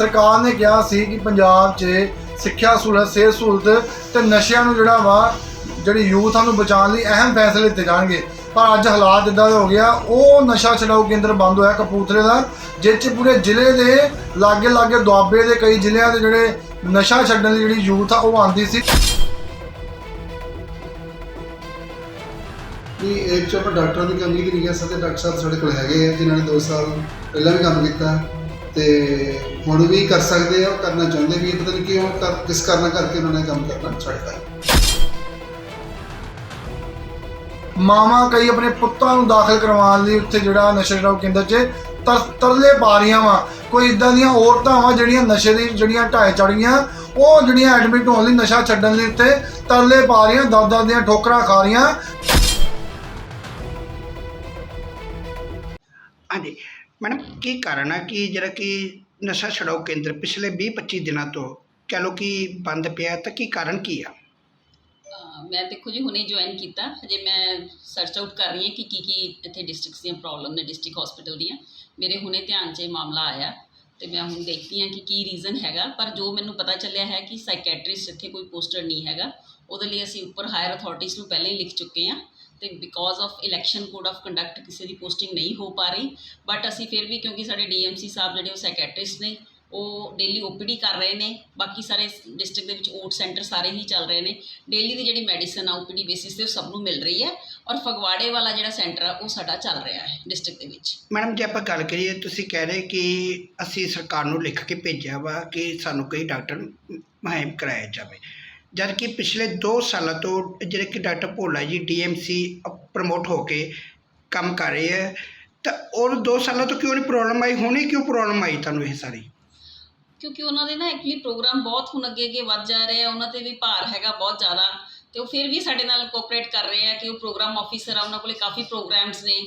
ਸਰਕਾਰ ਨੇ ਕਿਹਾ ਸੀ ਕਿ ਪੰਜਾਬ 'ਚ ਸਿੱਖਿਆ ਸਹੂਲਤ, ਸਿਹਤ ਸਹੂਲਤ ਤੇ ਨਸ਼ਿਆਂ ਨੂੰ ਜਿਹੜਾ ਵਾ, ਜਿਹੜੀ ਯੂਥ ਨੂੰ ਬਚਾਉਣ ਲਈ ਅਹਿਮ ਫੈਸਲੇ ਲਿੱਤੇ ਜਾਣਗੇ। ਪਰ ਅੱਜ ਹਾਲਾਤ ਇਦਾਂ ਦੇ ਹੋ ਗਿਆ ਉਹ ਨਸ਼ਾ ਛਡਾਊ ਕੇਂਦਰ ਬੰਦ ਹੋਇਆ ਕਪੂਰਥਲੇ ਦਾ, ਜਿਸ 'ਚ ਪੂਰੇ ਜ਼ਿਲ੍ਹੇ ਦੇ ਲਾਗੇ ਲਾਗੇ ਦੁਆਬੇ ਦੇ ਕਈ ਜ਼ਿਲ੍ਹਿਆਂ ਦੇ ਜਿਹੜੇ ਨਸ਼ਾ ਛੱਡਣ ਦੀ ਜਿਹੜੀ ਯੂਥ ਆ ਉਹ ਆਂਦੀ ਸੀ। ਨਹੀਂ ਇਹ 'ਚ ਡਾਕਟਰਾਂ ਦੀ ਕਮੀ ਦੀ ਨਹੀਂ ਕਹਿ ਸਕਦੇ, ਡਾਕਟਰ ਸਾਹਿਬ ਸਾਡੇ ਕੋਲ ਹੈਗੇ ਆ, ਜਿਨ੍ਹਾਂ ਨੇ 2 ਸਾਲ ਪਹਿਲਾਂ ਵੀ ਕੰਮ ਕੀਤਾ। ਤੇ ਹੁਣ ਵੀ ਕਰ ਸਕਦੇ ਆ ਕਰਨਾ ਚਾਹੁੰਦੇ ਵੀ ਪਤਾ ਨਹੀਂ ਕਿਉਂ ਕਰ ਕਿਸ ਕਾਰਨ ਕਰਕੇ ਉਹਨਾਂ ਨੇ ਕੰਮ ਕਰਨਾ ਛੱਡਤਾ। ਮਾਵਾਂ ਕਈ ਆਪਣੇ ਪੁੱਤਾਂ ਨੂੰ ਦਾਖਲ ਕਰਵਾਉਣ ਲਈ ਉੱਥੇ ਜਿਹੜਾ ਨਸ਼ਾ ਛਡਾਊ ਕੇਂਦਰ 'ਚ ਤਰ- ਤਰਲੇ ਪਾ ਰਹੀਆਂ ਵਾ। ਕੋਈ ਇਦਾਂ ਦੀਆਂ ਔਰਤਾਂ ਵਾ ਜਿਹੜੀਆਂ ਨਸ਼ੇ ਦੀ ਜਿਹੜੀਆਂ ਢਾਏ ਚੜੀਆਂ ਉਹ ਜਿਹੜੀਆਂ ਐਡਮਿਟ ਹੋਣ ਲਈ ਨਸ਼ਾ ਛੱਡਣ ਲਈ ਉੱਤੇ ਤਰਲੇ ਪਾ ਰਹੀਆਂ ਦਰਦ ਦਰਦ ਦੀਆਂ ਠੋਕਰਾਂ ਖਾ ਰਹੀਆਂ। ਹਾਂਜੀ। ਮੈਡਮ ਕੀ ਕਾਰਨ ਆ? ਕਿ ਜਿਹੜਾ ਕਿ ਨਸ਼ਾ ਛਡਾਊ ਕੇਂਦਰ ਪਿਛਲੇ 20-25 ਦਿਨਾਂ ਤੋਂ ਕਹਿ ਲਓ ਕਿ ਬੰਦ ਪਿਆ ਹੈ, ਤਾਂ ਕੀ ਕਾਰਨ ਕੀ ਆ? ਅਹ ਮੈਂ ਦੇਖੋ ਜੀ ਹੁਣੇ ਜੁਆਇਨ ਕੀਤਾ। ਹਜੇ ਮੈਂ ਸਰਚ ਆਊਟ ਕਰ ਰਹੀ ਹਾਂ ਕਿ ਕੀ ਕੀ ਇੱਥੇ ਡਿਸਟ੍ਰਿਕਟਸ ਦੀਆਂ ਪ੍ਰੋਬਲਮ ਨੇ ਡਿਸਟ੍ਰਿਕਟ ਹਸਪੀਟਲ ਦੀਆਂ। ਮੇਰੇ ਹੁਣੇ ਧਿਆਨ 'ਚ ਇਹ ਮਾਮਲਾ ਆਇਆ ਤੇ ਮੈਂ ਹੁਣ ਦੇਖਦੀ ਹਾਂ ਕਿ ਕੀ ਰੀਜ਼ਨ ਹੈਗਾ। ਪਰ ਜੋ ਮੈਨੂੰ ਪਤਾ ਚੱਲਿਆ ਹੈ ਕਿ ਸਾਈਕੈਟ੍ਰਿਸਟ ਇੱਥੇ ਕੋਈ ਪੋਸਟਰ ਨਹੀਂ ਹੈਗਾ। ਉਹਦੇ ਲਈ ਅਸੀਂ ਉੱਪਰ ਹਾਇਰ ਅਥਾਰਟੀਜ਼ ਨੂੰ ਪਹਿਲਾਂ ਹੀ ਲਿਖ ਚੁੱਕੇ ਹਾਂ। ਤੇ because of election code of conduct ਕਿਸੇ ਦੀ ਪੋਸਟਿੰਗ ਨਹੀਂ ਹੋ ਪਾ ਰਹੀ। ਬਟ ਅਸੀਂ ਫਿਰ ਵੀ ਕਿਉਂਕਿ ਸਾਡੇ ਡੀਐਮਸੀ ਸਾਹਿਬ ਜਿਹੜੇ ਉਹ ਸਾਈਕੈਟ੍ਰਿਸਟ ਨੇ, ਉਹ ਡੇਲੀ ਓਪੀਡੀ ਕਰ ਰਹੇ ਨੇ, ਬਾਕੀ ਸਾਰੇ ਡਿਸਟ੍ਰਿਕਟ ਦੇ ਵਿੱਚ ਓਟ ਸੈਂਟਰ ਸਾਰੇ ਹੀ ਚੱਲ ਰਹੇ ਨੇ। ਡੇਲੀ ਦੀ ਜਿਹੜੀ ਮੈਡੀਸਨ ਆ ਓਪੀਡੀ ਬੇਸਿਸ ਤੇ ਉਹ ਸਭ ਨੂੰ ਮਿਲ ਰਹੀ ਹੈ ਔਰ ਫਗਵਾੜੇ ਵਾਲਾ ਜਿਹੜਾ ਸੈਂਟਰ ਆ, ਉਹ ਸਾਡਾ ਚੱਲ ਰਿਹਾ ਹੈ ਡਿਸਟ੍ਰਿਕਟ ਦੇ ਵਿੱਚ। ਮੈਡਮ, ਜੇ ਆਪਾਂ ਗੱਲ ਕਰੀਏ, ਤੁਸੀਂ ਕਹਿ ਰਹੇ ਕਿ ਅਸੀਂ ਸਰਕਾਰ ਨੂੰ ਲਿਖ ਕੇ ਭੇਜਿਆ ਵਾ ਕਿ ਸਾਨੂੰ ਕਈ ਡਾਕਟਰ ਮੁਹੱਈਆ ਕਰਾਇਆ ਜਾਵੇ। ਜਦ ਕਿ ਪਿਛਲੇ 2 ਸਾਲਾਂ ਤੋਂ ਜਿਹੜੇ ਕਿ ਡਾਕਟਰ ਭੋਲਾ ਜੀ ਡੀਐਮਸੀ ਪ੍ਰਮੋਟ ਹੋ ਕੇ ਕੰਮ ਕਰ ਰਹੇ ਹੈ, ਤਾਂ ਉਹ 2 ਸਾਲਾਂ ਤੋਂ ਕਿਉਂ ਨਹੀਂ ਪ੍ਰੋਬਲਮ ਆਈ? ਹੁਣੇ ਕਿਉਂ ਪ੍ਰੋਬਲਮ ਆਈ ਤੁਹਾਨੂੰ ਇਹ ਸਾਰੀ? ਕਿਉਂਕਿ ਉਹਨਾਂ ਦੇ ਨਾ ਐਕਚੁਅਲੀ ਪ੍ਰੋਗਰਾਮ ਬਹੁਤ ਹੁਣ ਅੱਗੇ ਅੱਗੇ ਵੱਧ ਜਾ ਰਹੇ ਆ, ਉਹਨਾਂ ਤੇ ਵੀ ਭਾਰ ਹੈਗਾ ਬਹੁਤ ਜ਼ਿਆਦਾ, ਤੇ ਉਹ ਫਿਰ ਵੀ ਸਾਡੇ ਨਾਲ ਕੋਆਪਰੇਟ ਕਰ ਰਹੇ ਆ ਕਿ ਉਹ ਪ੍ਰੋਗਰਾਮ ਆਫੀਸਰ ਆ, ਉਹਨਾਂ ਕੋਲੇ ਕਾਫੀ ਪ੍ਰੋਗਰਾਮਸ ਨੇ।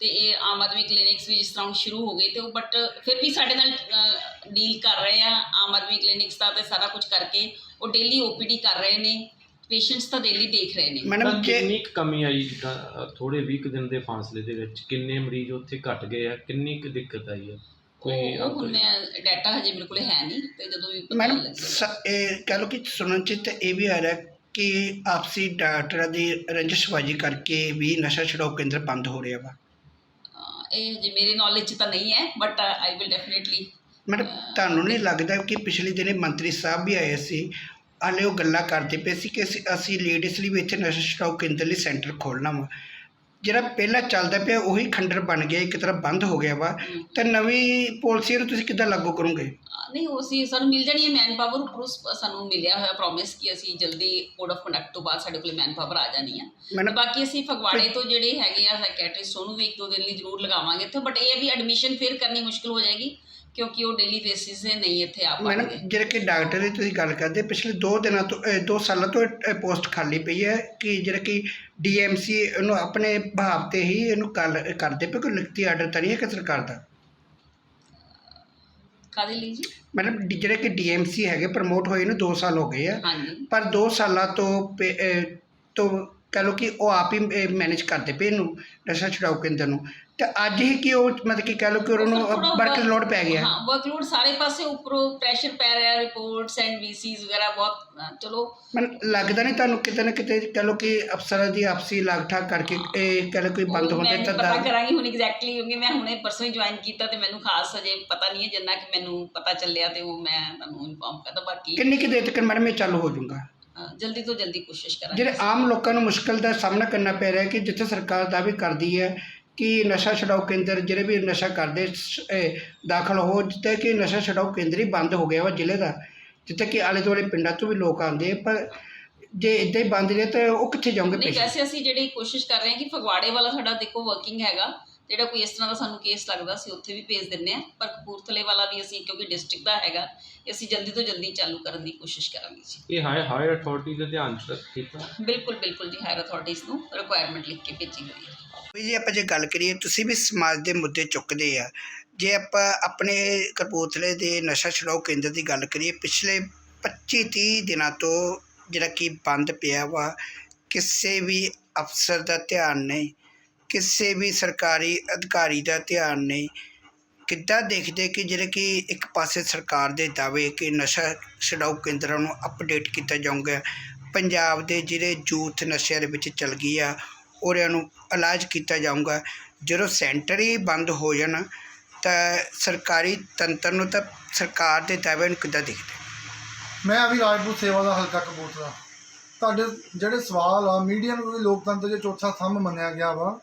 ਤੇ ਇਹ ਆਮ ਆਦਮੀ ਕਲੀਨਿਕਸ ਵੀ ਜਿਸ ਤਰ੍ਹਾਂ ਹੁਣ ਸ਼ੁਰੂ ਹੋ ਗਏ ਤੇ ਉਹ ਬਟ ਫਿਰ ਵੀ ਸਾਡੇ ਨਾਲ ਡੀਲ ਕਰ ਰਹੇ ਆ ਆਮ ਆਦਮੀ ਕਲੀਨਿਕਸ ਦਾ ਤੇ ਸਾਰਾ ਕੁਝ ਕਰਕੇ ਉਹ ਡੇਲੀ ਓਪੀਡੀ ਕਰ ਰਹੇ ਨੇ ਪੇਸ਼ੈਂਟਸ ਤਾਂ ਡੇਲੀ ਦੇਖ ਰਹੇ ਨੇ। ਮੈਡਮ ਕਿੰਨੀ ਕੁ ਕਮੀ ਆਈ ਜਿੱਦਾਂ ਥੋੜੇ 20 ਕੁ ਦਿਨ ਦੇ ਫਾਸਲੇ ਦੇ ਵਿੱਚ ਕਿੰਨੇ ਮਰੀਜ਼ ਉੱਥੇ ਘਟ ਗਏ ਆ ਕਿੰਨੀ ਕੁ ਦਿੱਕਤ ਆਈ ਆ? ਕੋਈ ਹੁਣ ਮੈਂ ਡਾਟਾ ਹਜੇ ਮੇਰੇ ਕੋਲ ਹੈ ਨਹੀਂ ਤੇ ਜਦੋਂ ਵੀ ਪਤਾ ਇਹ ਕਹਿ ਲਓ ਕਿ ਸੁਣਨ ਚ ਤਾਂ ਇਹ ਵੀ ਆ ਰਿਹਾ ਕਿ ਆਪਸੀ ਡਾਕਟਰਾਂ ਦੀ ਰੰਜਿਸ਼ਬਾਜੀ ਕਰਕੇ ਵੀ ਨਸ਼ਾ ਕੇਂਦਰ ਬੰਦ ਹੋ ਰਿਹਾ ਵਾ। ਇਹ ਜੇ ਮੇਰੇ ਨੌਲੇਜ 'ਚ ਤਾਂ ਨਹੀਂ ਹੈ but I will definitely madam ਤੁਹਾਨੂੰ ਨਹੀਂ ਲੱਗਦਾ ਕਿ ਪਿਛਲੇ ਦਿਨੇ ਮੰਤਰੀ ਸਾਹਿਬ ਵੀ ਆਏ ਸੀ? ਹਾਲੇ ਉਹ ਗੱਲਾਂ ਕਰਦੇ ਪਏ ਸੀ ਕਿ ਅਸੀਂ- ਅਸੀਂ ਲੇਡੀਜ਼ ਲਈ ਵੀ ਇੱਥੇ ਨਸ਼ਾ ਛਡਾਊ ਕੇਂਦਰ ਲਈ ਸੈਂਟਰ ਖੋਲ੍ਹਣਾ ਵਾ। ਜਿਹੜਾ ਪਹਿਲਾਂ ਚੱਲਦਾ ਪਿਆ ਉਹੀ ਖੰਡਰ ਬਣ ਗਿਆ ਇੱਕ ਤਰ੍ਹਾਂ ਬੰਦ ਹੋ ਗਿਆ ਵਾ। ਤਾਂ ਨਵੀਂ ਪਾਲਿਸੀ ਨੂੰ ਤੁਸੀਂ ਕਿੱਦਾਂ ਲਾਗੂ ਕਰੋਗੇ? ਨਹੀਂ ਉਹ ਸੀ ਸਾਨੂੰ ਮਿਲ ਜਾਣੀ ਹੈ ਮੈਨ ਪਾਵਰ ਉੱਪਰੋਂ ਸਾਨੂੰ ਮਿਲਿਆ ਹੋਇਆ ਪ੍ਰੋਮਿਸ ਕਿ ਅਸੀਂ ਜਲਦੀ ਕੋਡ ਆਫ ਕੰਡਕਟ ਤੋਂ ਬਾਅਦ ਸਾਡੇ ਕੋਲ ਮੈਨ ਪਾਵਰ ਆ ਜਾਣੀ ਮੈਡਮ ਬਾਕੀ ਅਸੀਂ ਫਗਵਾੜੇ ਤੋਂ ਜਿਹੜੇ ਹੈਗੇ ਆ ਸਾਈਕੈਟ੍ਰਿਸਟ ਉਹਨੂੰ ਵੀ ਇੱਕ ਦੋ ਦਿਨ ਲਈ ਜ਼ਰੂਰ ਲਗਾਵਾਂਗੇ ਇੱਥੇ ਬਟ ਇਹ ਹੈ ਵੀ ਐਡਮਿਸ਼ਨ ਫਿਰ ਕਰਨੀ ਮੁਸ਼ਕਲ ਹੋ ਜਾਏਗੀ। ਕਿਉਂਕਿ ਉਹ ਡੇਲੀ ਬੇਸਿਸ ਤੇ ਨਹੀਂ ਇੱਥੇ ਆ ਮੈਡਮ ਜਿਹੜੇ ਕਿ ਡਾਕਟਰ ਦੀ ਤੁਸੀਂ ਗੱਲ ਕਰਦੇ ਪਿਛਲੇ 2 ਦਿਨਾਂ ਤੋਂ 2 ਸਾਲਾਂ ਤੋਂ ਪੋਸਟ ਖਾਲੀ ਪਈ ਹੈ ਕਿ ਜਿਹੜਾ ਕਿ ਡੀਐਮਸੀ ਇਹਨੂੰ ਆਪਣੇ ਭਾਵ ਤੇ ਹੀ ਇਹਨੂੰ ਕਰ ਕਰਦੇ ਪਏ ਕੋਈ ਲਿਖਤੀ ਆਰਡਰ ਤਾਂ ਨਹੀਂ ਹੈ ਕਿ ਸਰਕਾਰ ਦਾ? ਕਾਦੇ ਲਈ ਜੀ? ਮੈਡਮ ਡੀ- ਜਿਹੜੇ ਕਿ ਡੀਐਮਸੀ ਹੈਗੇ ਪ੍ਰਮੋਟ ਹੋਏ ਨੂੰ 2 ਸਾਲ ਹੋ ਗਏ ਆ। ਹਾਂਜੀ। ਪਰ 2 ਸਾਲਾਂ ਤੋਂ ਪੇ- ਅਹ ਤੋਂ ਕਹ ਲਓ ਕਿ ਉਹ ਆਪ ਹੀ ਮੈਨੇਜ ਕਰਦੇ ਪਏ ਇਹਨੂੰ ਨਸ਼ਾ ਛੁਡਾਊ ਕੇਂਦਰ ਨੂੰ। ਤੇ ਅੱਜ ਹੀ ਕਿ ਉਹ ਮਤਲਬ ਕਿ ਕਹ ਲਓ ਕਿ ਉਹਨਾਂ ਨੂੰ ਵਰਕ ਲੋਡ ਪੈ ਗਿਆ। ਹਾਂ ਵਰਕਲੋਡ ਸਾਰੇ ਪਾਸੇ ਉੱਪਰੋਂ ਪ੍ਰੈਸ਼ਰ ਪੈ ਰਿਹਾ ਰਿਪੋਰਟਸ ਐਂਡ ਵੀਸੀਜ਼ ਵਗੈਰਾ ਬਹੁਤ ਚਲੋ। ਮੈਨੂੰ ਲੱਗਦਾ ਨਹੀਂ ਤੁਹਾਨੂੰ ਕਿਤੇ ਨਾ ਕਿਤੇ ਕਹ ਲਓ ਕਿ ਅਫਸਰਾਂ ਦੀ ਆਪਸੀ ਲਾਗਠਾਕ ਕਰਕੇ ਇਹ ਕਹ ਲਓ ਕੋਈ ਬੰਦ ਹੁੰਦੇ ਤਾਂ ਪਤਾ ਦਾ- ਕਰਾਂਗੀ ਹੁਣ ਐਗਜ਼ੈਕਟਲੀ ਕਿਉਂਕਿ ਮੈਂ ਹੁਣੇ ਪਰਸੋਂ ਹੀ ਜੁਆਇਨ ਕੀਤਾ ਤੇ ਮੈਨੂੰ ਖਾਸ ਅਜੇ ਪਤਾ ਨਹੀਂ ਹੈ ਜਿੰਨਾ ਕਿ ਮੈਨੂੰ ਪਤਾ ਚੱਲਿਆ ਤੇ ਉਹ ਮੈਂ ਤੁਹਾਨੂੰ ਇਨਫੋਰਮ ਕਰਦਾ ਬਾਕੀ ਕਿੰਨੀ ਕਿ ਦੇਰ ਤੱਕ ਮੈਡਮ ਇਹ ਚਾਲੂ ਹੋ ਜਾਊਗਾ? ਜਲਦੀ ਤੋਂ ਜਲਦੀ ਕੋਸ਼ਿਸ਼ ਕਰਾਂਗੇ। ਜਿਹੜੇ ਆਮ ਲੋਕਾਂ ਨੂੰ ਮੁਸ਼ਕਲ ਦਾ ਸਾਹਮਣਾ ਕਰਨਾ ਪੈ ਰਿਹਾ ਹੈ ਕਿ ਜਿੱਥੇ ਸਰਕਾਰ ਦਾਅਵੇ ਕਰਦੀ ਹੈ ਕਿ ਨਸ਼ਾ ਛਡਾਊ ਕੇਂਦਰ ਜਿਹੜੇ ਵੀ ਨਸ਼ਾ ਕਰਦੇ ਦਾਖਲ ਹੋ ਜਿੱਥੇ ਕਿ ਨਸ਼ਾ ਛਡਾਊ ਕੇਂਦਰ ਹੀ ਬੰਦ ਹੋ ਗਿਆ ਵਾ ਜ਼ਿਲ੍ਹੇ ਦਾ ਜਿੱਥੇ ਕਿ ਆਲੇ ਦੁਆਲੇ ਪਿੰਡਾਂ ਤੋਂ ਵੀ ਲੋਕ ਆਉਂਦੇ ਪਰ ਜੇ ਇਦਾਂ ਹੀ ਬੰਦ ਰਹੇ ਤਾਂ ਉਹ ਕਿੱਥੇ ਜਾਓਗੇ ਨਹੀਂ ਵੈਸੇ ਅਸੀਂ ਜਿਹੜੀ ਕੋਸ਼ਿਸ਼ ਕਰ ਰਹੇ ਹਾਂ ਕਿ ਫਗਵਾੜੇ ਵਾਲਾ ਸਾਡਾ ਦੇਖੋ ਵਰਕਿੰਗ ਹੈਗਾ ਜਿਹੜਾ ਕੋਈ ਇਸ ਤਰ੍ਹਾਂ ਦਾ ਸਾਨੂੰ ਕੇਸ ਲੱਗਦਾ ਸੀ ਉੱਥੇ ਵੀ ਭੇਜ ਦਿੰਨੇ ਆ ਪਰ ਕਪੂਰਥਲੇ ਵਾਲਾ ਵੀ ਅਸੀਂ ਕਿਉਂਕਿ ਡਿਸਟ੍ਰਿਕਟ ਦਾ ਹੈਗਾ ਅਸੀਂ ਜਲਦੀ ਤੋਂ ਜਲਦੀ ਚਾਲੂ ਕਰਨ ਦੀ ਕੋਸ਼ਿਸ਼ ਕਰਾਂਗੇ ਜੀ। ਇਹ ਹਾਈ ਹਾਇਰ ਅਥਾਰਟੀ ਦੇ ਧਿਆਨ ਚ ਰੱਖ ਕੀਤਾ ਬਿਲਕੁਲ ਬਿਲਕੁਲ ਜੀ ਹਾਇਰ ਅਥਾਰਟੀਜ਼ ਨੂੰ ਰਿਕੁਆਇਰਮੈਂਟ ਲਿਖ ਕੇ ਭੇਜੀ ਹੋਈ ਹੈ। ਵੀ ਜੇ ਆਪਾਂ ਜੇ ਗੱਲ ਕਰੀਏ ਤੁਸੀਂ ਵੀ ਸਮਾਜ ਦੇ ਮੁੱਦੇ ਚੁੱਕਦੇ ਆ। ਜੇ ਆਪਾਂ ਆਪਣੇ ਕਪੂਰਥਲੇ ਦੇ ਨਸ਼ਾ ਛੁਡਾਊ ਕੇਂਦਰ ਦੀ ਗੱਲ ਕਰੀਏ ਪਿਛਲੇ 25 30 ਦਿਨਾਂ ਤੋਂ ਜਿਹੜਾ ਕਿ ਬੰਦ ਪਿਆ ਵਾ ਕਿਸੇ ਵੀ ਅਫਸਰ ਦਾ ਧਿਆਨ ਨਹੀਂ। ਕਿਸੇ ਵੀ ਸਰਕਾਰੀ ਅਧਿਕਾਰੀ ਦਾ ਧਿਆਨ ਨਹੀਂ। ਕਿੱਦਾਂ ਦੇਖਦੇ ਕਿ ਜਿਹੜੇ ਕਿ ਇੱਕ ਪਾਸੇ ਸਰਕਾਰ ਦੇ ਦਾਅਵੇ ਕਿ ਨਸ਼ਾ ਛੁਡਾਊ ਕੇਂਦਰਾਂ ਨੂੰ ਅਪਡੇਟ ਕੀਤਾ ਜਾਊਗਾ, ਪੰਜਾਬ ਦੇ ਜਿਹੜੇ ਯੂਥ ਨਸ਼ਿਆਂ ਦੇ ਵਿੱਚ ਚਲ ਗਈ ਆ ਉਹਨਾਂ ਨੂੰ ਇਲਾਜ ਕੀਤਾ ਜਾਊਗਾ। ਜਦੋਂ ਸੈਂਟਰ ਹੀ ਬੰਦ ਹੋ ਜਾਣ, ਤਾਂ ਸਰਕਾਰੀ ਤੰਤਰ ਨੂੰ ਤਾਂ ਸਰਕਾਰ ਦੇ ਦਾਅਵੇ ਨੂੰ ਕਿੱਦਾਂ ਦੇਖਦੇ? ਮੈਂ ਅਭੀ ਰਾਜਪੂਤ ਸੇਵਾ ਦਾ ਹਲਕਾ ਕਪੂਰਥਲਾ। ਤੁਹਾਡੇ ਜਿਹੜੇ ਸਵਾਲ ਆ, ਮੀਡੀਆ ਨੂੰ ਵੀ ਲੋਕਤੰਤਰ ਦੇ ਚੌਥਾ ਥੰਮ ਮੰਨਿਆ ਗਿਆ ਵਾ।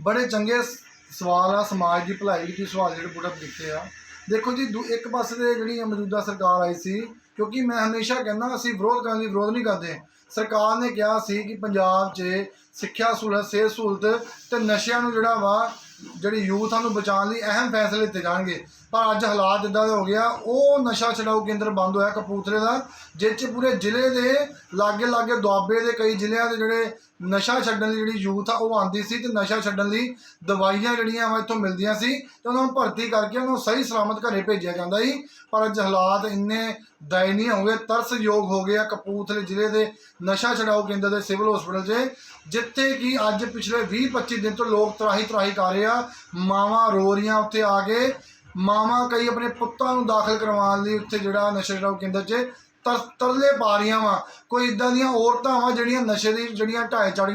ਬੜੇ ਚੰਗੇ ਸ- ਸਵਾਲ ਆ, ਸਮਾਜ ਦੀ ਭਲਾਈ ਲਈ ਸਵਾਲ ਜਿਹੜੇ ਪੁੱਟ ਕੀਤੇ ਆ। ਦੇਖੋ ਜੀ, ਦੂ- ਇੱਕ ਪਾਸੇ ਤੇ ਜਿਹੜੀ ਮੌਜੂਦਾ ਸਰਕਾਰ ਆਈ ਸੀ, ਕਿਉਂਕਿ ਮੈਂ ਹਮੇਸ਼ਾ ਕਹਿੰਦਾ ਅਸੀਂ ਵਿਰੋਧ ਕਰਨ ਲਈ ਵਿਰੋਧ ਨਹੀਂ ਕਰਦੇ। ਸਰਕਾਰ ਨੇ ਕਿਹਾ ਸੀ ਕਿ ਪੰਜਾਬ 'ਚ ਸਿੱਖਿਆ ਸਹੂਲਤ, ਸਿਹਤ ਸਹੂਲਤ ਤੇ ਨਸ਼ਿਆਂ ਨੂੰ ਜਿਹੜਾ ਵਾ, ਜਿਹੜੀ ਯੂਥ ਆ ਨੂੰ ਬਚਾਉਣ ਲਈ ਅਹਿਮ ਫੈਸਲੇ ਲਿੱਤੇ ਜਾਣਗੇ। ਪਰ ਅੱਜ ਹਾਲਾਤ ਇਦਾਂ ਦੇ ਹੋ ਗਿਆ ਉਹ ਨਸ਼ਾ ਛਡਾਊ ਕੇਂਦਰ ਬੰਦ ਹੋਇਆ ਕਪੂਰਥਲੇ ਦਾ, ਜਿਸ 'ਚ ਪੂਰੇ ਜ਼ਿਲ੍ਹੇ ਦੇ ਲਾਗੇ ਲਾਗੇ ਦੁਆਬੇ ਦੇ ਕਈ ਜ਼ਿਲ੍ਹਿਆਂ ਦੇ ਜਿਹੜੇ ਨਸ਼ਾ ਛੱਡਣ ਲਈ ਜਿਹੜੀ ਯੂਥ ਆ, ਉਹ ਆਂਦੀ ਸੀ ਤੇ ਨਸ਼ਾ ਛੱਡਣ ਲਈ ਦਵਾਈਆਂ ਜਿਹੜੀਆਂ ਵਾ ਇੱਥੋਂ ਮਿਲਦੀਆਂ ਸੀ ਤੇ ਉਹਨਾਂ ਨੂੰ ਭਰਤੀ ਕਰਕੇ ਉਹਨਾਂ ਨੂੰ ਸਹੀ ਸਲਾਮਤ ਘਰੇ ਭੇਜਿਆ ਜਾਂਦਾ ਸੀ। ਪਰ ਅੱਜ ਹਾਲਾਤ ਇੰਨੇ ਦਇਨੀय ਹੋ ਗਏ, ਤਰਸਯੋਗ ਹੋ ਗਏ ਆ ਕਪੂਰਥਲੇ ਜ਼ਿਲ੍ਹੇ ਦੇ ਨਸ਼ਾ ਛਡਾਊ ਕੇਂਦਰ ਦੇ ਸਿਵਲ ਹਸਪੀਟਲ 'ਚ, ਜਿੱਥੇ ਕਿ ਅੱਜ ਪਿਛਲੇ 20-25 ਦਿਨ ਤੋਂ ਲੋਕ ਤਰਾਹੀ ਤਰਾਹੀ ਕਰ ਰਹੇ ਆ, ਮਾਵਾਂ ਰੋ ਰਹੀਆਂ ਉੱਥੇ ਆ ਕੇ ਮਾਵਾਂ ਕਈ ਆਪਣੇ ਪੁੱਤਾਂ ਨੂੰ ਦਾਖਲ ਕਰਵਾਉਣ ਲਈ ਉੱਥੇ ਜਿਹੜਾ ਨਸ਼ਾ ਛਡਾਊ ਕੇਂਦਰ 'ਚ ਤਰ, ਤਰਲੇ ਪਾ ਰਹੀਆਂ ਵਾ। ਕੋਈ ਇਦਾਂ ਦੀਆਂ ਔਰਤਾਂ ਵਾ ਜਿਹੜੀਆਂ ਨਸ਼ੇ ਦੀ ਜਿਹੜੀਆਂ ਢਾਏ ਚੜ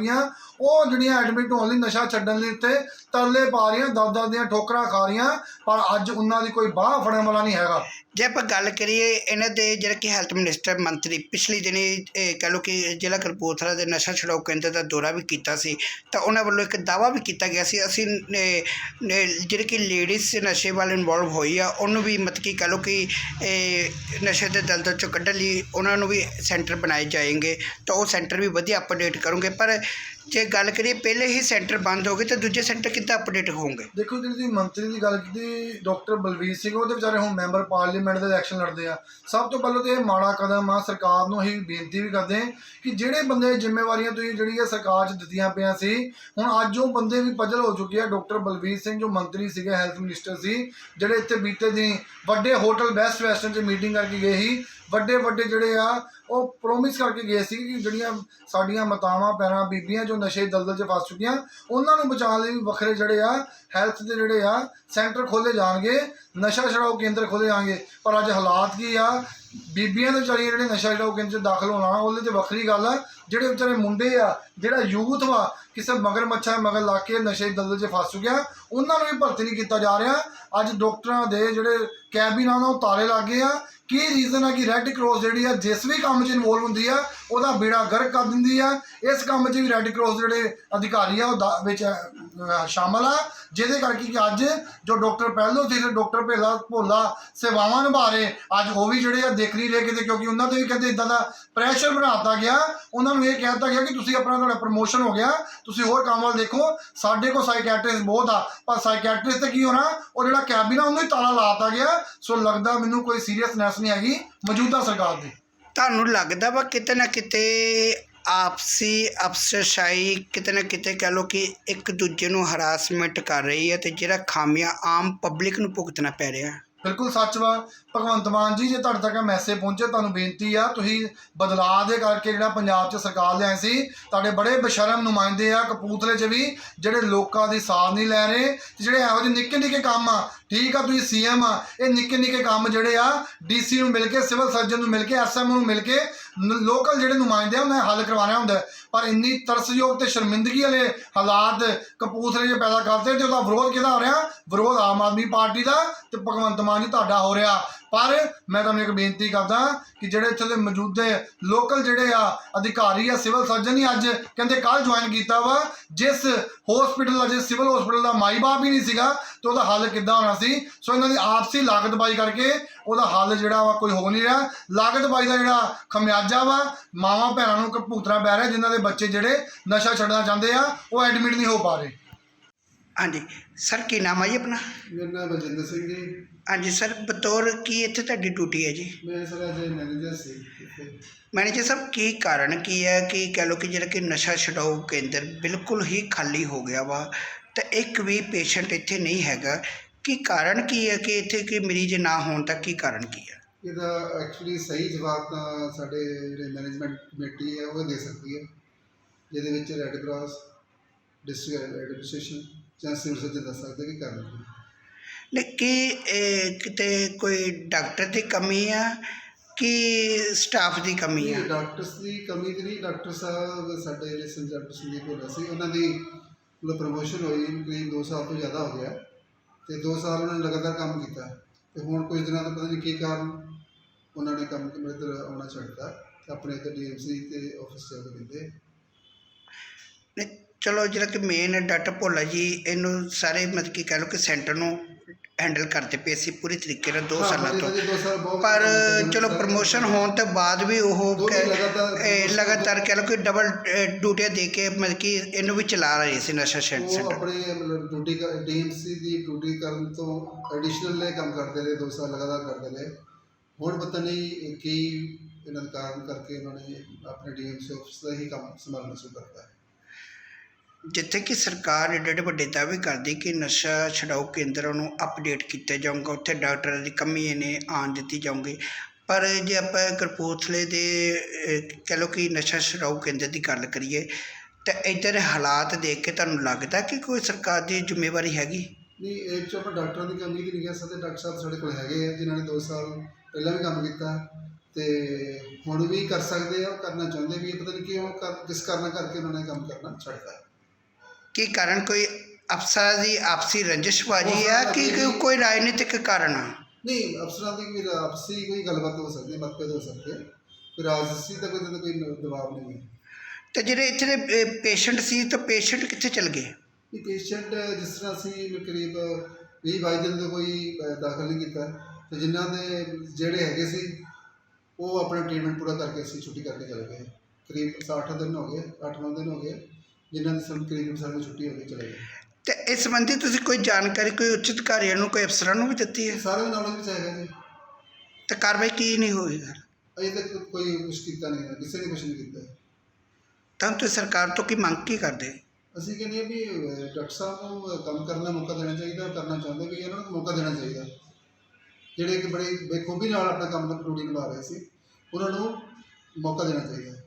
ਉਹ ਜਿਹੜੀਆਂ ਐਡਮਿਟ ਹੋਣ ਲਈ ਨਸ਼ਾ ਛੱਡਣ ਲਈ ਉੱਤੇ ਤਰਲੇ ਪਾ ਰਹੀਆਂ ਦਰਦ ਦੀਆਂ ਠੋਕਰਾਂ ਖਾ ਰਹੀਆਂ, ਪਰ ਅੱਜ ਉਹਨਾਂ ਦੀ ਕੋਈ ਬਾਹ ਫੜਨ ਵਾਲਾ ਨਹੀਂ ਹੈਗਾ। ਜੇ ਆਪਾਂ ਗੱਲ ਕਰੀਏ ਇਹਨਾਂ ਦੇ ਜਿਹੜੇ ਕਿ ਹੈਲਥ ਮਿਨਿਸਟਰ ਮੰਤਰੀ, ਪਿਛਲੇ ਦਿਨੀ ਇਹ ਕਹਿ ਲਓ ਕਿ ਜ਼ਿਲ੍ਹਾ ਕਪੂਰਥਲਾ ਦੇ ਨਸ਼ਾ ਛੁਡਾਊ ਕੇਂਦਰ ਦਾ ਦੌਰਾ ਵੀ ਕੀਤਾ ਸੀ, ਤਾਂ ਉਹਨਾਂ ਵੱਲੋਂ ਇੱਕ ਦਾਵਾ ਵੀ ਕੀਤਾ ਗਿਆ ਸੀ, ਅਸੀਂ ਜਿਹੜੇ ਕਿ ਲੇਡੀਜ਼ ਨਸ਼ੇ ਵੱਲ ਇਨਵੋਲਵ ਹੋਈ ਆ, ਉਹਨੂੰ ਵੀ ਮਤਲਬ ਕਿ ਕਹਿ ਲਓ ਕਿ ਨਸ਼ੇ ਦੇ ਦਲਦਲ ਚੋਂ ਕੱਢਣ ਲਈ ਉਹਨਾਂ ਨੂੰ ਵੀ ਸੈਂਟਰ ਬਣਾਏ ਜਾਏਗੇ, ਤਾਂ ਉਹ ਸੈਂਟਰ ਵੀ ਵਧੀਆ ਅਪਡੇਟ ਕਰੋਗੇ ਪਰ ਜੇ ਗੱਲ ਕਰੀਏ ਪਹਿਲੇ ਹੀ ਸੈਂਟਰ ਬੰਦ ਹੋ ਗਏ ਤਾਂ ਦੂਜੇ ਸੈਂਟਰ ਕਿੱਦਾਂ ਅਪਡੇਟ ਹੋਣਗੇ ਦੇਖੋ ਜਿਹੜੀ ਤੁਸੀਂ ਮੰਤਰੀ ਦੀ ਗੱਲ ਕੀਤੀ, ਡਾਕਟਰ ਬਲਵੀਰ ਸਿੰਘ ਉਹਦੇ ਵਿਚਾਰੇ ਹੁਣ ਮੈਂਬਰ ਪਾਰਲੀਮੈਂਟ ਦੇ ਇਲੈਕਸ਼ਨ ਲੜਦੇ ਆ। ਸਭ ਤੋਂ ਪਹਿਲਾਂ ਤੇ ਇਹ ਮਾੜਾ ਕਦਮ ਆ, ਸਰਕਾਰ ਨੂੰ ਅਸੀਂ ਬੇਨਤੀ ਵੀ ਕਰਦੇ ਹਾਂ ਕਿ ਜਿਹੜੇ ਬੰਦੇ ਜ਼ਿੰਮੇਵਾਰੀਆਂ ਤੁਸੀਂ ਜਿਹੜੀ ਇਹ ਸਰਕਾਰ 'ਚ ਦਿੱਤੀਆਂ ਪਈਆਂ ਸੀ, ਹੁਣ ਅੱਜ ਉਹ ਬੰਦੇ ਵੀ ਪਜਲ ਹੋ ਚੁੱਕੇ ਆ। ਡਾਕਟਰ ਬਲਵੀਰ ਸਿੰਘ ਜੋ ਮੰਤਰੀ ਸੀਗੇ ਹੈਲਥ ਮਿਨਿਸਟਰ ਸੀ, ਜਿਹੜੇ ਇੱਥੇ ਬੀਤੇ ਦਿਨ ਵੱਡੇ ਹੋਟਲ ਬੈਸਟ ਵੈਸਟਰਨ 'ਚ ਮੀਟਿੰਗ ਕਰਕੇ ਗਏ ਸੀ ਵੱਡੇ ਵੱਡੇ ਜਿਹੜੇ ਆ, ਉਹ ਪ੍ਰੋਮਿਸ ਕਰਕੇ ਗਏ ਸੀ ਕਿ ਜਿਹੜੀਆਂ ਸਾਡੀਆਂ ਮਾਤਾਵਾਂ ਪੈਰਾਂ ਬੀਬੀਆਂ ਜੋ ਨਸ਼ੇ ਦਲਦਲ 'ਚ ਫਸ ਚੁੱਕੀਆਂ, ਉਹਨਾਂ ਨੂੰ ਬਚਾਉਣ ਲਈ ਵੀ ਵੱਖਰੇ ਜਿਹੜੇ ਆ ਹੈਲਥ ਦੇ ਜਿਹੜੇ ਆ ਸੈਂਟਰ ਖੋਲੇ ਜਾਣਗੇ, ਨਸ਼ਾ ਛਡਾਊ ਕੇਂਦਰ ਖੋਲੇ ਜਾਣਗੇ। ਪਰ ਅੱਜ ਹਾਲਾਤ ਕੀ ਆ, ਬੀਬੀਆਂ ਦੇ ਵਿਚਾਰੀਆਂ ਜਿਹੜੇ ਨਸ਼ਾ ਛਡਾਊ ਕੇਂਦਰ 'ਚ ਦਾਖਲ ਹੋਣਾ, ਉਹਦੇ ਤੇ ਵੱਖਰੀ ਗੱਲ ਆ, ਜਿਹੜੇ ਵਿਚਾਰੇ ਮੁੰਡੇ ਆ, ਜਿਹੜਾ ਯੂਥ ਵਾ, ਕਿਸੇ ਮਗਰ ਮੱਛਾ ਮਗਰ ਲਾ ਕੇ ਨਸ਼ੇ ਦਲਦਲ 'ਚ ਫਸ ਚੁੱਕਿਆ, ਉਹਨਾਂ ਨੂੰ ਵੀ ਭਰਤੀ ਨਹੀਂ ਕੀਤਾ ਜਾ ਰਿਹਾ। ਅੱਜ ਡਾਕਟਰਾਂ ਦੇ ਜਿਹੜੇ ਕੈਬਿਨਾਂ ਨੂੰ ਤਾਲੇ ਗਏ ਆ। ਕੀ ਰੀਜ਼ਨ ਆ ਕਿ ਰੈੱਡ ਕਰਾਸ ਜਿਹੜੀ ਆ, ਜਿਸ ਵੀ ਕੰਮ 'ਚ ਇਨਵੋਲਵ ਹੁੰਦੀ ਆ ਉਹਦਾ ਬੇੜਾ ਗਰਕ ਕਰ ਦਿੰਦੀ ਆ। ਇਸ ਕੰਮ 'ਚ ਵੀ ਰੈੱਡ ਕਰਾਸ ਜਿਹੜੇ ਅਧਿਕਾਰੀ ਆ ਉਹ ਦਾ- ਵਿੱਚ ਅਹ, ਸ਼ਾਮਲ ਆ। ਜਿਹਦੇ ਕਰਕੇ ਕਿ ਅੱਜ ਜੋ ਡਾਕਟਰ ਪਹਿਲੋਂ ਸੀ ਡਾਕਟਰ ਭੇਲਾ ਭੋਲਾ ਸੇਵਾਵਾਂ ਨਿਭਾ ਰਹੇ ਅੱਜ ਉਹ ਵੀ ਜਿਹੜੇ ਆ ਦੇਖ ਨਹੀਂ ਰਹੇ ਕਿਤੇ ਕਿਉਂਕਿ ਉਹਨਾਂ ਤੇ ਵੀ ਕਹਿੰਦੇ ਇਦਾਂ ਦਾ ਪ੍ਰੈਸ਼ਰ ਬਣਾਤਾ ਗਿਆ। ਉਹਨਾਂ ਨੂੰ ਇਹ ਕਹਿ ਦਿੱਤਾ ਗਿਆ ਕਿ ਤੁਸੀਂ ਆਪਣਾ ਤੁਹਾਡਾ ਪ੍ਰਮੋਸ਼ਨ ਹੋ ਗਿਆ ਤੁਸੀਂ ਹੋਰ ਕੰਮ ਵੱਲ ਦੇਖੋ। ਸਾਡੇ ਕੋਲ ਸਾਈਕੈਟ੍ਰਿਸਟ ਬਹੁਤ ਆ ਪਰ ਸਾਈਕੈਟ੍ਰਿਸਟ ਤੇ ਕੀ ਹੋਣਾ? ਉਹ ਜਿਹੜਾ ਕੈਬਿਨ ਆ ਉਹਨੂੰ ਹੀ ਤਾਲਾ ਲਾਤਾ ਗਿਆ। ਸੋ ਲੱਗਦਾ ਮੈਨੂੰ ਕੋਈ ਸੀਰੀਅਸਨੈਸ ਨਹੀਂ ਹੈਗੀ ਮੌਜੂਦਾ ਸਰਕਾਰ ਦੀ ਤੁਹਾਨੂੰ ਲੱਗਦਾ ਵਾ ਕਿਤੇ ਨਾ ਕਿਤੇ ਆਪਸੀ ਅਫਸਰਸ਼ਾਹੀ ਕਿਤੇ ਨਾ ਕਿਤੇ ਕਹਿ ਲਓ ਕਿ ਇੱਕ ਦੂਜੇ ਨੂੰ ਹਰਾਸਮੈਂਟ ਕਰ ਰਹੀ ਹੈ ਅਤੇ ਜਿਹੜਾ ਖਾਮੀਆਂ ਆਮ ਪਬਲਿਕ ਨੂੰ ਭੁਗਤਣਾ ਪੈ ਰਿਹਾ ਬਿਲਕੁਲ ਸੱਚ ਵਾ। ਭਗਵੰਤ ਮਾਨ ਜੀ, ਜੇ ਤੁਹਾਡੇ ਤੱਕ ਮੈਸੇਜ ਪਹੁੰਚੇ, ਤੁਹਾਨੂੰ ਬੇਨਤੀ ਆ, ਤੁਸੀਂ ਬਦਲਾਅ ਦੇ ਕਰਕੇ ਜਿਹੜਾ ਪੰਜਾਬ 'ਚ ਸਰਕਾਰ ਲਿਆਏ ਸੀ, ਤੁਹਾਡੇ ਬੜੇ ਬਸ਼ਰਮ ਨੁਮਾਇੰਦੇ ਆ, ਕਪੂਰਥਲੇ 'ਚ ਵੀ, ਜਿਹੜੇ ਲੋਕਾਂ ਦੀ ਸਾਥ ਨਹੀਂ ਲੈ ਰਹੇ, ਤੇ ਜਿਹੜੇ ਇਹੋ ਜਿਹੇ ਨਿੱਕੇ ਨਿੱਕੇ ਕੰਮ ਆ, ਠੀਕ ਆ, ਤੁਸੀਂ ਸੀਐਮ ਆ, ਇਹ ਨਿੱਕੇ ਨਿੱਕੇ ਕੰਮ ਜਿਹੜੇ ਆ ਡੀਸੀ ਨੂੰ ਮਿਲ ਕੇ, ਸਿਵਲ ਸਰਜਨ ਨੂੰ ਮਿਲ ਕੇ ਐਸਐਮ ਨੂੰ ਮਿਲ ਕੇ ਲੋਕਲ ਜਿਹੜੇ ਨੁਮਾਇੰਦੇ ਆ, ਉਹਨਾਂ ਨੇ ਹੱਲ ਕਰਵਾਉਣਾ ਹੁੰਦਾ। ਪਰ ਇੰਨੀ ਤਰਸਯੋਗ ਤੇ ਸ਼ਰਮਿੰਦਗੀ ਵਾਲੇ ਹਾਲਾਤ ਕਪੂਰਥਲੇ 'ਚ ਪੈਦਾ ਕਰਦੇ ਤੇ ਉਹਦਾ ਵਿਰੋਧ ਕਿਹਦਾ ਹੋ ਰਿਹਾ? ਵਿਰੋਧ ਆਮ ਆਦਮੀ ਪਾਰਟੀ ਦਾ ਤੇ ਭਗਵੰਤ ਮਾਨ ਜੀ ਤੁਹਾਡਾ ਹੋ ਰਿਹਾ। ਪਰ ਮੈਂ ਤੁਹਾਨੂੰ ਇੱਕ ਬੇਨਤੀ ਕਰਦਾ ਕਿ ਜਿਹੜੇ ਇੱਥੇ ਦੇ ਮੌਜੂਦੇ ਲੋਕਲ ਜਿਹੜੇ ਆ ਅਧਿਕਾਰੀ ਆ ਸਿਵਲ ਸਰਜਨ ਹੀ ਅੱਜ ਕਹਿੰਦੇ ਕੱਲ ਜੁਆਇਨ ਕੀਤਾ ਵਾ ਜਿਸ ਹਸਪੀਟਲ ਦਾ ਜਿਸ ਸਿਵਲ ਹਸਪੀਟਲ ਦਾ ਮਾਈ ਬਾਪ ਹੀ ਨਹੀਂ ਸੀਗਾ ਤੇ ਉਹਦਾ ਹੱਲ ਕਿੱਦਾਂ ਹੋਣਾ ਸੀ? ਸੋ ਇਹਨਾਂ ਦੀ ਆਪਸੀ ਲਾਗਤਬਾਜ਼ੀ ਕਰਕੇ ਉਹਦਾ ਹੱਲ ਜਿਹੜਾ ਵਾ ਕੋਈ ਹੋ ਨਹੀਂ ਰਿਹਾ। ਲਾਗਤਬਾਜ਼ੀ ਦਾ ਜਿਹੜਾ ਖਮਿਆਜਾ ਵਾ ਮਾਵਾਂ ਭੈਣਾਂ ਨੂੰ ਭੁਗਤਣਾ ਪੈ ਰਿਹਾ ਜਿਨ੍ਹਾਂ ਦੇ ਬੱਚੇ ਜਿਹੜੇ ਨਸ਼ਾ ਛੱਡਣਾ ਚਾਹੁੰਦੇ ਆ ਉਹ ਐਡਮਿਟ ਨਹੀਂ ਹੋ ਪਾ ਰਹੇ। ਹਾਂਜੀ। ਸਰ ਕੀ ਨਾਮ ਹੈ ਜੀ ਆਪਣਾ? ਮੇਰਾ ਨਾਮ ਬਲਜਿੰਦਰ ਸਿੰਘ ਜੀ। ਹਾਂਜੀ ਸਰ ਬਤੌਰ ਕੀ ਇੱਥੇ ਤੁਹਾਡੀ ਡਿਊਟੀ ਹੈ ਜੀ? ਮੈਂ ਸਰ ਅੱਜ ਮੈਨੇਜਰ ਸੀ ਇੱਥੇ। ਮੈਨੇਜਰ ਸਾਹਿਬ ਕੀ ਕਾਰਨ ਕੀ ਹੈ? ਕਿ ਕਹਿ ਲਓ ਕਿ ਜਿਹੜਾ ਕਿ ਨਸ਼ਾ ਛਡਾਊ ਕੇਂਦਰ ਬਿਲਕੁਲ ਹੀ ਖਾਲੀ ਹੋ ਗਿਆ ਵਾ ਤਾਂ ਇੱਕ ਵੀ ਪੇਸ਼ੈਂਟ ਇੱਥੇ ਨਹੀਂ ਹੈਗਾ। ਕੀ ਕਾਰਨ ਕੀ ਹੈ ਕਿ ਇੱਥੇ ਕਿ ਮਰੀਜ਼ ਨਾ ਹੋਣ ਦਾ ਕੀ ਕਾਰਨ ਕੀ ਹੈ? ਇਹਦਾ ਐਕਚੁਅਲੀ ਸਹੀ ਜਵਾਬ ਤਾਂ ਸਾਡੇ ਜਿਹੜੇ ਮੈਨੇਜਮੈਂਟ ਕਮੇਟੀ ਹੈ ਉਹ ਦੇ ਸਕਦੀ ਹੈ। ਜਿਹਦੇ ਵਿੱਚ ਰੈੱਡ ਕਰਾਸ ਡਿਸਟ੍ਰਿਕਟ ਐਡਮਿਨਿਸਟ੍ਰੇਸ਼ਨ ਜਾਂ ਸਿਵਲ ਸਰਜਨ ਦੱਸ ਸਕਦੇ ਕਿ ਕਰਨਾ ਕੀ ਹੈ। ਨੇ ਕੀ ਇਹ ਕਿਤੇ ਕੋਈ ਡਾਕਟਰ ਦੀ ਕਮੀ ਆ ਕਿ ਸਟਾਫ ਦੀ ਕਮੀ ਆ? ਡਾਕਟਰਸ ਦੀ ਕਮੀ ਤੇ ਨਹੀਂ ਡਾਕਟਰ ਸਾਹਿਬ ਸਾਡੇ ਜਿਹੜੇ ਡਾਕਟਰ ਸੰਦੀਪ ਹੋਣਾ ਸੀ ਉਹਨਾਂ ਦੀ ਮਤਲਬ ਪ੍ਰਮੋਸ਼ਨ ਹੋਈ ਕਰੀਬ 2 ਸਾਲ ਤੋਂ ਜ਼ਿਆਦਾ ਹੋ ਗਿਆ ਤੇ 2 ਸਾਲ ਉਹਨਾਂ ਨੇ ਲਗਾਤਾਰ ਕੰਮ ਕੀਤਾ ਤੇ ਹੁਣ ਕੁਝ ਦਿਨਾਂ ਤੋਂ ਪਤਾ ਨਹੀਂ ਕੀ ਕਾਰਨ ਉਹਨਾਂ ਨੇ ਕੰਮ ਮੇਰੇ ਇੱਧਰ ਆਉਣਾ ਛੱਡਤਾ ਤੇ ਆਪਣੇ ਇੱਧਰ ਡੀਐਮਸੀ ਤੇ ਆਫਿਸ ਚੱਲ ਦਿੰਦੇ ਚਲੋ ਜਿਹੜਾ ਕਿ ਮੇਨ ਡਾਕਟਰ ਭੋਲਾ ਜੀ ਇਹਨੂੰ ਸਾਰੇ ਮਤਲਬ ਕਿ ਕਹਿ ਲਓ ਕਿ ਸੈਂਟਰ ਨੂੰ ਹੈਂਡਲ ਕਰਦੇ ਪਏ ਸੀ ਪੂਰੀ ਤਰੀਕੇ ਨਾਲ 2 ਸਾਲਾਂ ਤੋਂ। ਪਰ ਚਲੋ। ਪ੍ਰਮੋਸ਼ਨ ਹੋਣ ਤੋਂ ਬਾਅਦ ਵੀ ਉਹ ਲਗਾਤਾਰ ਕਹਿ ਲਓ ਕਿ ਡਬਲ ਡਿਊਟੀਆਂ ਦੇ ਕੇ ਮਤਲਬ ਕਿ ਇਹਨੂੰ ਵੀ ਚਲਾ ਰਹੇ ਸੀ ਨਸ਼ਾ ਉਹ ਸੈਂਟਰ ਆਪਣੇ ਮਤਲਬ ਡਿਊਟੀ ਡੀਐਮਸੀ ਦੀ ਡਿਊਟੀ ਕਰਨ ਤੋਂ ਐਡੀਸ਼ਨਲ ਕੰਮ ਕਰਦੇ ਰਹੇ 2 ਸਾਲ ਲਗਾਤਾਰ ਕਰਦੇ ਰਹੇ। ਹੁਣ ਪਤਾ ਨਹੀਂ ਕੀ ਇਹਨਾਂ ਕਾਰਨ ਕਰਕੇ ਉਹਨਾਂ ਨੇ ਆਪਣੇ ਡੀਐਮਸੀ ਆਫਿਸ ਦਾ ਹੀ ਕੰਮ ਸੰਭਾਲਣਾ ਸ਼ੁਰੂ ਕਰਤਾ ਜਿੱਥੇ ਕਿ ਸਰਕਾਰ ਏਡੇ ਏਡੇ ਵੱਡੇ ਦਾਅਵੇ ਕਰਦੀ ਕਿ ਨਸ਼ਾ ਛਡਾਓ ਕੇਂਦਰਾਂ ਨੂੰ ਅਪਡੇਟ ਕੀਤਾ ਜਾਊਗਾ ਉੱਥੇ ਡਾਕਟਰਾਂ ਦੀ ਕਮੀ ਨੇ ਆਉਣ ਦਿੱਤੀ ਜਾਊਗੀ। ਪਰ ਜੇ ਆਪਾਂ ਕਪੂਰਥਲੇ ਦੇ ਕਹਿ ਲਓ ਕਿ ਨਸ਼ਾ ਛਡਾਓ ਕੇਂਦਰ ਦੀ ਗੱਲ ਕਰੀਏ ਤਾਂ ਇੱਧਰ ਹਾਲਾਤ ਦੇਖ ਕੇ ਤੁਹਾਨੂੰ ਲੱਗਦਾ ਕਿ ਕੋਈ ਸਰਕਾਰ ਦੀ ਜ਼ਿੰਮੇਵਾਰੀ ਹੈਗੀ? ਨਹੀਂ ਇਹ 'ਚ ਆਪਾਂ ਡਾਕਟਰਾਂ ਦੀ ਕਮੀ ਦੀ ਨਹੀਂ ਕਹਿ ਸਕਦੇ। ਡਾਕਟਰ ਸਾਹਿਬ ਸਾਡੇ ਕੋਲ ਹੈਗੇ ਆ ਜਿਨ੍ਹਾਂ ਨੇ 2 ਸਾਲ ਪਹਿਲਾਂ ਵੀ ਕੰਮ ਕੀਤਾ। ਤੇ ਹੁਣ ਵੀ ਕਰ ਸਕਦੇ ਆ ਉਹ ਕਰਨਾ ਚਾਹੁੰਦੇ ਵੀ ਆ, ਪਤਾ ਨਹੀਂ ਕਿਉਂ ਕਰ- ਕਿਸ ਕਾਰਨ ਕਰਕੇ ਉਹਨਾਂ ਨੇ ਕੰਮ ਕਰਨਾ ਛੱਡਦਾ ਕੀ ਕਾਰਨ ਕੋਈ ਅਫਸਰਾਂ ਦੀ ਆਪਸੀ ਰੰਜਿਸ਼ਬਾਜੀ ਆ ਕਿ ਕੋਈ ਰਾਜਨੀਤਿਕ ਕਾਰਨ ਆ? ਨਹੀਂ ਅਫਸਰਾਂ ਦੀ ਕੋਈ ਆਪਸੀ ਕੋਈ ਗੱਲਬਾਤ ਹੋ ਸਕਦੀ ਹੈ ਮਤਭੇਦ ਹੋ ਸਕਦੇ। ਆ। ਕੋਈ ਰਾਜਸੀ ਦਾ ਕੋਈ ਤਾਂ ਕੋਈ ਦਬਾਅ ਨਹੀਂ ਹੈ। ਤੇ ਜਿਹੜੇ ਇੱਥੇ ਦੇ ਪੇਸ਼ੈਂਟ ਸੀ ਤਾਂ ਪੇਸ਼ੈਂਟ ਕਿੱਥੇ ਚਲ ਗਏ? ਇਹ ਪੇਸ਼ੈਂਟ ਜਿਸ ਤਰ੍ਹਾਂ ਅਸੀਂ ਕਰੀਬ 20 22 ਦਿਨ ਤੋਂ ਕੋਈ ਅ, ਦਾਖਲ ਨਹੀਂ ਕੀਤਾ। ਤੇ ਜਿਨ੍ਹਾਂ ਦੇ ਜਿਹੜੇ ਹੈਗੇ ਸੀ ਉਹ ਆਪਣਾ ਟ੍ਰੀਟਮੈਂਟ ਪੂਰਾ ਕਰਕੇ ਅਸੀਂ ਛੁੱਟੀ ਕਰਕੇ ਚਲੇ ਗਏ। ਕਰੀਬ 60 ਦਿਨ ਹੋ ਗਏ 8-9 ਦਿਨ ਹੋ ਗਏ। ਜਿਨ੍ਹਾਂ ਦੀ ਸਾਨੂੰ ਕਰੀਬ ਸਾਨੂੰ ਛੁੱਟੀ ਹੋ ਗਈ ਚਲੇ ਗਏ ਤੇ ਇਸ ਸੰਬੰਧੀ ਤੁਸੀਂ ਕੋਈ ਜਾਣਕਾਰੀ ਕੋਈ ਉੱਚ ਅਧਿਕਾਰੀਆਂ ਨੂੰ ਕੋਈ ਅਫਸਰਾਂ ਨੂੰ ਵੀ ਦਿੱਤੀ ਹੈ? ਸਾਰੇ ਨੌਲੇਜ ਵਿੱਚ ਹੈਗਾ ਜੀ। ਤੇ ਕਾਰਵਾਈ ਕੀ ਨਹੀਂ ਹੋਈ ਅਜੇ ਤੱਕ ਕੋਈ ਕੁਛ ਕੀਤਾ ਨਹੀਂ ਹੈ ਕਿਸੇ ਨੇ ਕੁਛ ਨਹੀਂ ਕੀਤਾ। ਤਾਂ ਤੁਸੀਂ ਸਰਕਾਰ ਤੋਂ ਕੀ ਮੰਗ ਕੀ ਕਰਦੇ? ਅਸੀਂ ਕਹਿੰਦੇ ਹਾਂ ਵੀ ਅ, ਡਾਕਟਰ ਸਾਹਿਬ ਨੂੰ ਕੰਮ ਕਰਨ ਦਾ ਮੌਕਾ ਦੇਣਾ ਚਾਹੀਦਾ ਕਰਨਾ ਚਾਹੁੰਦੇ ਵੀ ਇਹਨਾਂ ਨੂੰ ਮੌਕਾ ਦੇਣਾ ਚਾਹੀਦਾ। ਜਿਹੜੇ ਕਿ ਬੜੇ ਬੇਖੂਬੀ ਨਾਲ ਆਪਣਾ ਕੰਮ ਡਿਊਟੀ ਨਿਭਾ ਰਹੇ ਸੀ ਉਹਨਾਂ ਨੂੰ ਮੌਕਾ ਦੇਣਾ ਚਾਹੀਦਾ।